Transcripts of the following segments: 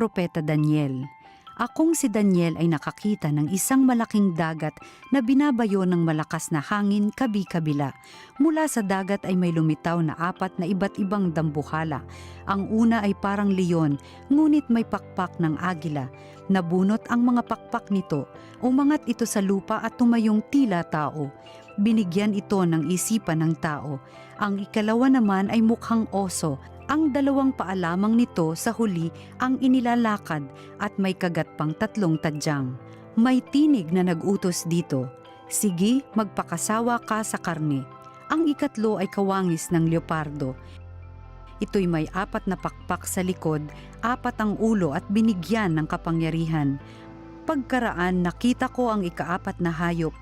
Propeta Daniel. Akong si Daniel ay nakakita ng isang malaking dagat na binabayo ng malakas na hangin kabi-kabila. Mula sa dagat ay may lumitaw na apat na iba't ibang dambuhala. Ang una ay parang leon, ngunit may pakpak ng agila. Nabunot ang mga pakpak nito, umangat ito sa lupa at tumayong tila tao. Binigyan ito ng isipan ng tao. Ang ikalawa naman ay mukhang oso. Ang dalawang paalamang nito sa huli ang inilalakad at may kagat pang tatlong tadyang. May tinig na nagutos dito, Sige, magpakasawa ka sa karne. Ang ikatlo ay kawangis ng leopardo. Ito'y may apat na pakpak sa likod, apat ang ulo at binigyan ng kapangyarihan. Pagkaraan nakita ko ang ikaapat na hayop.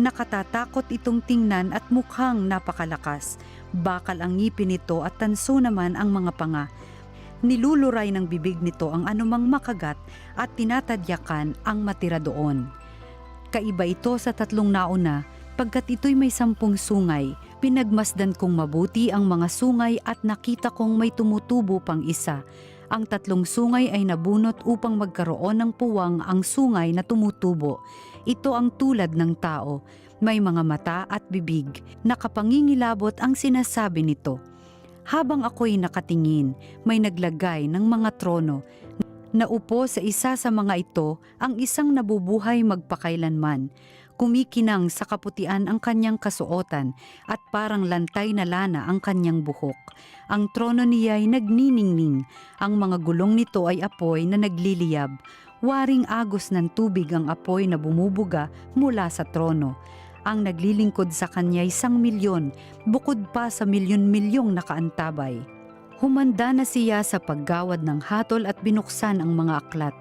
Nakatatakot itong tingnan at mukhang napakalakas. Bakal ang ngipin nito at tanso naman ang mga panga. Niluluray ng bibig nito ang anumang makagat at tinatadyakan ang matira doon. Kaiba ito sa tatlong nauna, pagkat ito'y may sampung sungay, pinagmasdan kong mabuti ang mga sungay at nakita kong may tumutubo pang isa. Ang tatlong sungay ay nabunot upang magkaroon ng puwang ang sungay na tumutubo. Ito ang tulad ng tao, may mga mata at bibig, nakapangingilabot ang sinasabi nito. Habang ako'y nakatingin, may naglagay ng mga trono. Naupo sa isa sa mga ito ang isang nabubuhay magpakailanman. Kumikinang sa kaputian ang kanyang kasuotan at parang lantay na lana ang kanyang buhok. Ang trono niya ay nagniningning. Ang mga gulong nito ay apoy na nagliliyab. Waring agos ng tubig ang apoy na bumubuga mula sa trono ang naglilingkod sa kanya isang milyon, bukod pa sa milyon-milyong nakaantabay. Humanda na siya sa paggawad ng hatol at binuksan ang mga aklat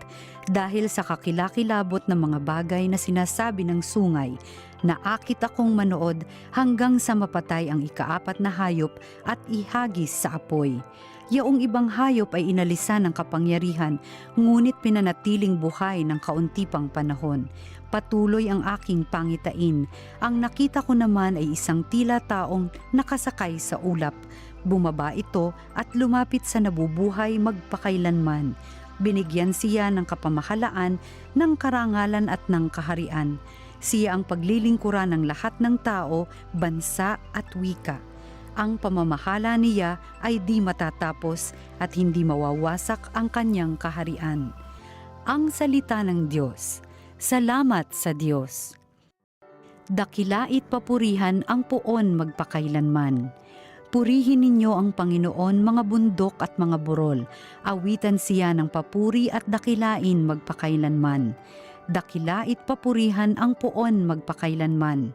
dahil sa kakilakilabot ng mga bagay na sinasabi ng sungay na akit akong manood hanggang sa mapatay ang ikaapat na hayop at ihagis sa apoy. Yaong ibang hayop ay inalisan ng kapangyarihan, ngunit pinanatiling buhay ng kaunti pang panahon. Patuloy ang aking pangitain. Ang nakita ko naman ay isang tila taong nakasakay sa ulap. Bumaba ito at lumapit sa nabubuhay magpakailanman. Binigyan siya ng kapamahalaan, ng karangalan at ng kaharian. Siya ang paglilingkuran ng lahat ng tao, bansa at wika ang pamamahala niya ay di matatapos at hindi mawawasak ang kanyang kaharian. Ang salita ng Diyos. Salamat sa Diyos. Dakilait papurihan ang puon magpakailanman. Purihin ninyo ang Panginoon mga bundok at mga burol. Awitan siya ng papuri at dakilain magpakailanman. Dakilait papurihan ang puon magpakailanman.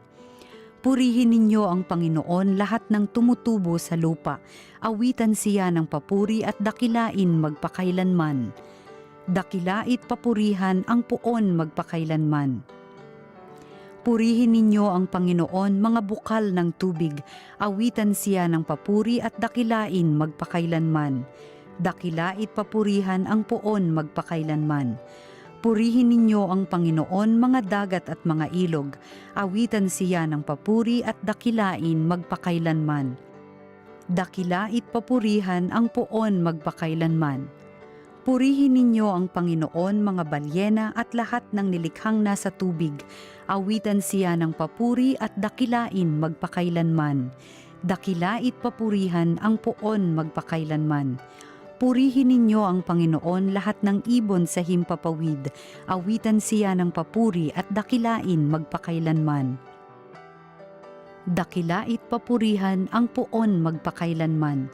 Purihin ninyo ang Panginoon lahat ng tumutubo sa lupa. Awitan siya ng papuri at dakilain magpakailanman. Dakilait papurihan ang puon magpakailanman. Purihin ninyo ang Panginoon mga bukal ng tubig. Awitan siya ng papuri at dakilain magpakailanman. Dakilait papurihan ang puon magpakailanman. Purihin ninyo ang Panginoon mga dagat at mga ilog. Awitan siya ng papuri at dakilain magpakailanman. Dakilait papurihan ang puon magpakailanman. Purihin ninyo ang Panginoon mga balyena at lahat ng nilikhang nasa tubig. Awitan siya ng papuri at dakilain magpakailanman. Dakilait papurihan ang puon magpakailanman. Purihin ninyo ang Panginoon lahat ng ibon sa himpapawid. Awitan siya ng papuri at dakilain magpakailanman. Dakilait papurihan ang puon magpakailanman.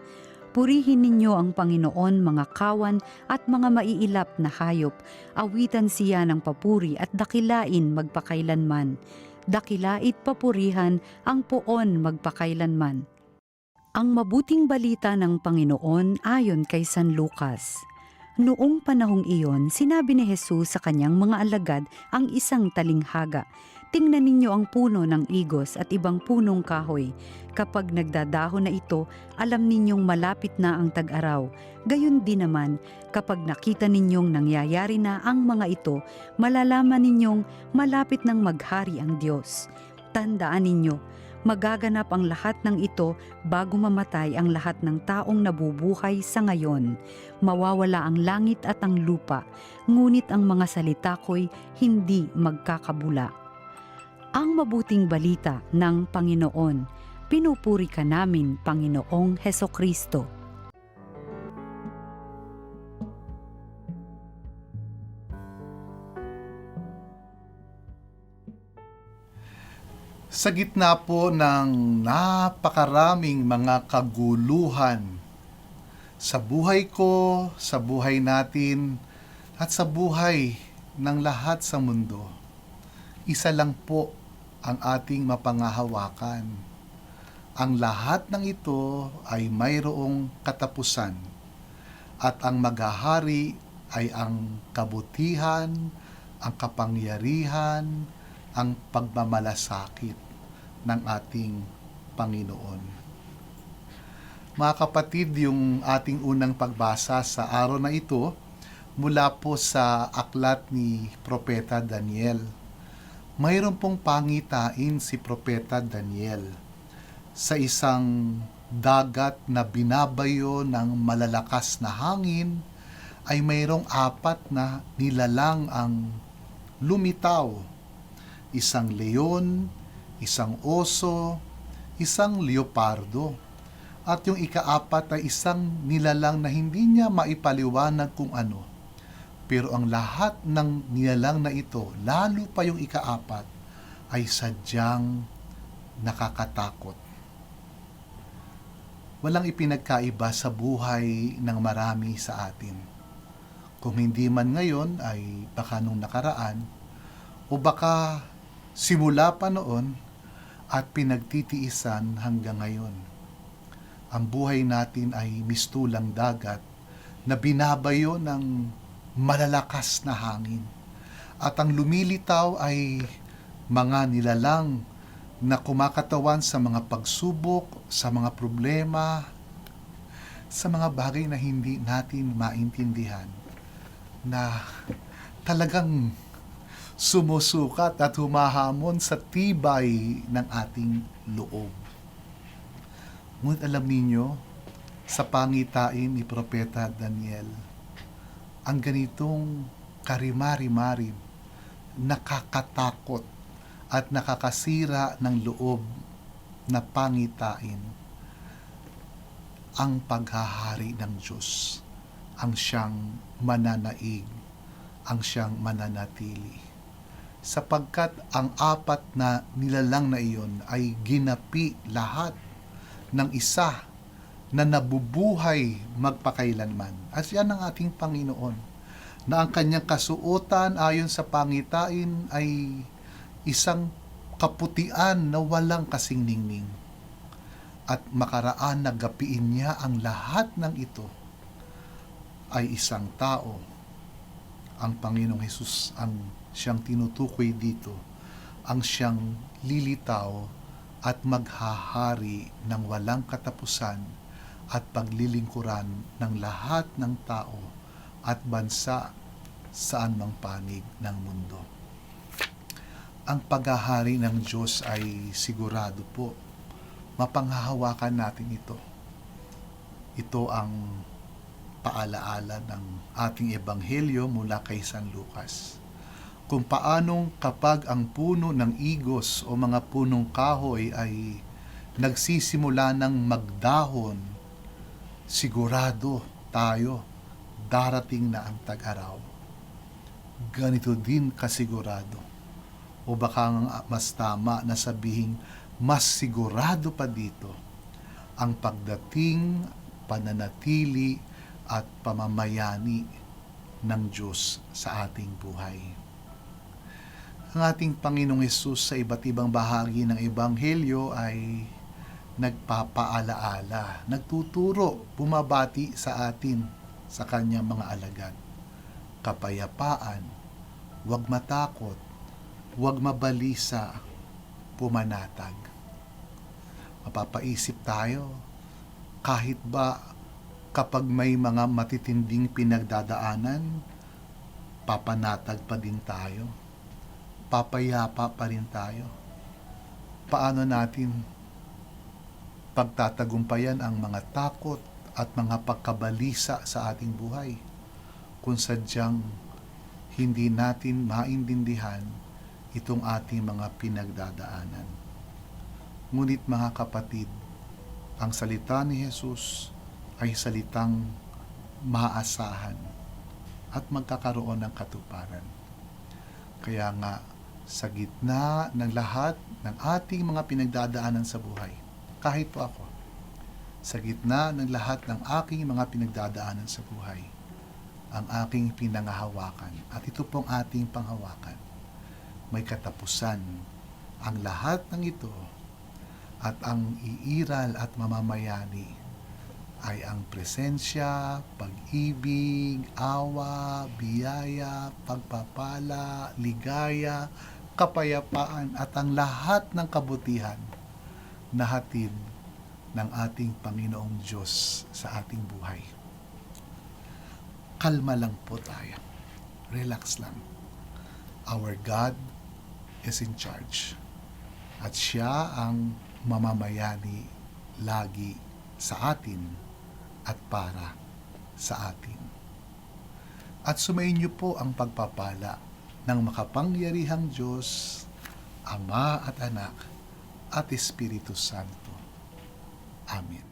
Purihin ninyo ang Panginoon mga kawan at mga maiilap na hayop. Awitan siya ng papuri at dakilain magpakailanman. Dakilait papurihan ang puon magpakailanman. Ang mabuting balita ng Panginoon ayon kay San Lucas. Noong panahong iyon, sinabi ni Jesus sa kanyang mga alagad ang isang talinghaga. Tingnan ninyo ang puno ng igos at ibang punong kahoy. Kapag nagdadahon na ito, alam ninyong malapit na ang tag-araw. Gayon din naman, kapag nakita ninyong nangyayari na ang mga ito, malalaman ninyong malapit nang maghari ang Diyos. Tandaan ninyo, Magaganap ang lahat ng ito bago mamatay ang lahat ng taong nabubuhay sa ngayon. Mawawala ang langit at ang lupa, ngunit ang mga salita ko'y hindi magkakabula. Ang mabuting balita ng Panginoon. Pinupuri ka namin, Panginoong Heso Kristo. Sa gitna po ng napakaraming mga kaguluhan sa buhay ko, sa buhay natin, at sa buhay ng lahat sa mundo, isa lang po ang ating mapangahawakan. Ang lahat ng ito ay mayroong katapusan at ang maghahari ay ang kabutihan, ang kapangyarihan, ang pagmamalasakit ng ating Panginoon. Mga kapatid, yung ating unang pagbasa sa araw na ito mula po sa aklat ni Propeta Daniel. Mayroon pong pangitain si Propeta Daniel sa isang dagat na binabayo ng malalakas na hangin ay mayroong apat na nilalang ang lumitaw isang leon, isang oso, isang leopardo. At yung ikaapat ay isang nilalang na hindi niya maipaliwanag kung ano. Pero ang lahat ng nilalang na ito, lalo pa yung ikaapat, ay sadyang nakakatakot. Walang ipinagkaiba sa buhay ng marami sa atin. Kung hindi man ngayon ay baka nung nakaraan, o baka simula pa noon at pinagtitiisan hanggang ngayon. Ang buhay natin ay mistulang dagat na binabayo ng malalakas na hangin. At ang lumilitaw ay mga nilalang na kumakatawan sa mga pagsubok, sa mga problema, sa mga bagay na hindi natin maintindihan na talagang sumusukat at humahamon sa tibay ng ating loob. Ngunit alam ninyo, sa pangitain ni Propeta Daniel, ang ganitong karimari-marim, nakakatakot at nakakasira ng loob na pangitain ang paghahari ng Diyos, ang siyang mananaig, ang siyang mananatili sapagkat ang apat na nilalang na iyon ay ginapi lahat ng isa na nabubuhay magpakailanman. At yan ang ating Panginoon, na ang kanyang kasuotan ayon sa pangitain ay isang kaputian na walang kasing ningning. At makaraan na gapiin niya ang lahat ng ito ay isang tao. Ang Panginoong Hesus ang siyang tinutukoy dito, ang siyang lilitaw at maghahari ng walang katapusan at paglilingkuran ng lahat ng tao at bansa saan mang panig ng mundo. Ang paghahari ng Diyos ay sigurado po. Mapanghahawakan natin ito. Ito ang paalaala ng ating ebanghelyo mula kay San Lucas kung paanong kapag ang puno ng igos o mga punong kahoy ay nagsisimula ng magdahon, sigurado tayo darating na ang tag-araw. Ganito din kasigurado. O baka mas tama na sabihin, mas sigurado pa dito ang pagdating, pananatili at pamamayani ng Diyos sa ating buhay ang ating Panginoong Yesus sa iba't ibang bahagi ng Ebanghelyo ay nagpapaalaala, nagtuturo, bumabati sa atin sa kanyang mga alagad. Kapayapaan, huwag matakot, huwag mabalisa, pumanatag. Mapapaisip tayo, kahit ba kapag may mga matitinding pinagdadaanan, papanatag pa din tayo papayapa pa rin tayo. paano natin pagtatagumpayan ang mga takot at mga pagkabalisa sa ating buhay kung sadyang hindi natin maintindihan itong ating mga pinagdadaanan. Ngunit mga kapatid, ang salita ni Jesus ay salitang maaasahan at magkakaroon ng katuparan. Kaya nga, sa gitna ng lahat ng ating mga pinagdadaanan sa buhay, kahit po ako, sa gitna ng lahat ng aking mga pinagdadaanan sa buhay, ang aking pinangahawakan, at ito pong ating panghawakan, may katapusan ang lahat ng ito at ang iiral at mamamayani ay ang presensya, pag-ibig, awa, biyaya, pagpapala, ligaya, kapayapaan at ang lahat ng kabutihan na hatid ng ating Panginoong Diyos sa ating buhay. Kalma lang po tayo. Relax lang. Our God is in charge. At siya ang mamamayani lagi sa atin at para sa atin. At sumayin niyo po ang pagpapala ng makapangyarihang Diyos, Ama at Anak at Espiritu Santo. Amen.